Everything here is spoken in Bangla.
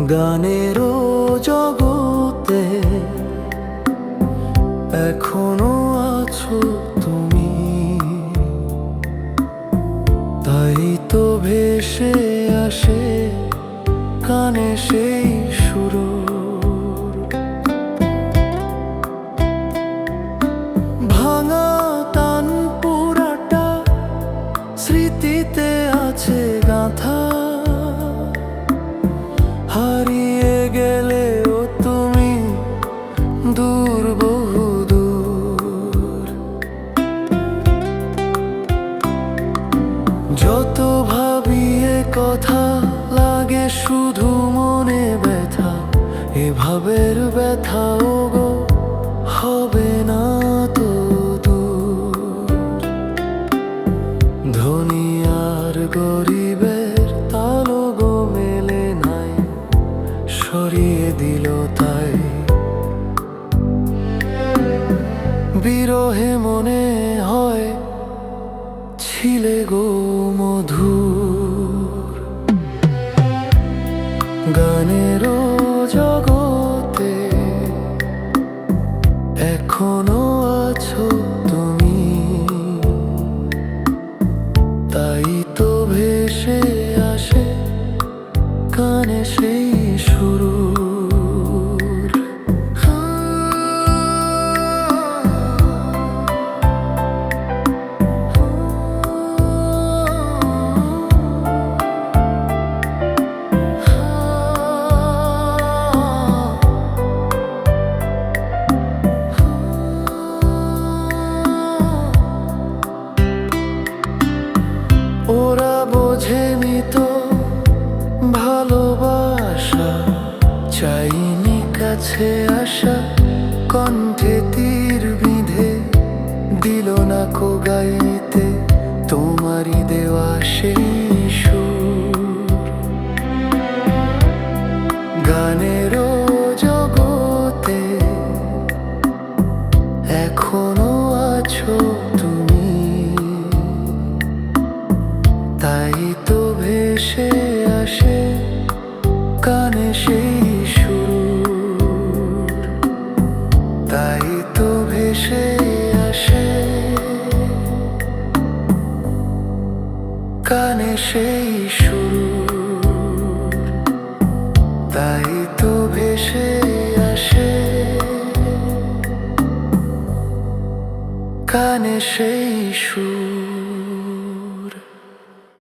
গানেরও জগতে এখনও আছো। দূর, বহু দূর। যত ভাবিয়ে কথা লাগে শুধু মনে ব্যথা এভাবের ব্যথা গো হবে না তো দূর। ধনী আর গরিবের বিরহে মনে হয় ছিলে গো মধুর। গানেরও জগতে এখনও কাছে আসা কণ্ঠে তীর বিঁধে দিল না কো গাইতে, তোমারই দেওয়া সেই সুর। গানেরও জগতে এখনও আছো তুমি। তাই তো ভেসে আসে কানে সেই সেই শুরু। তাই তো ভেসে আসে। কানে সেই সুর।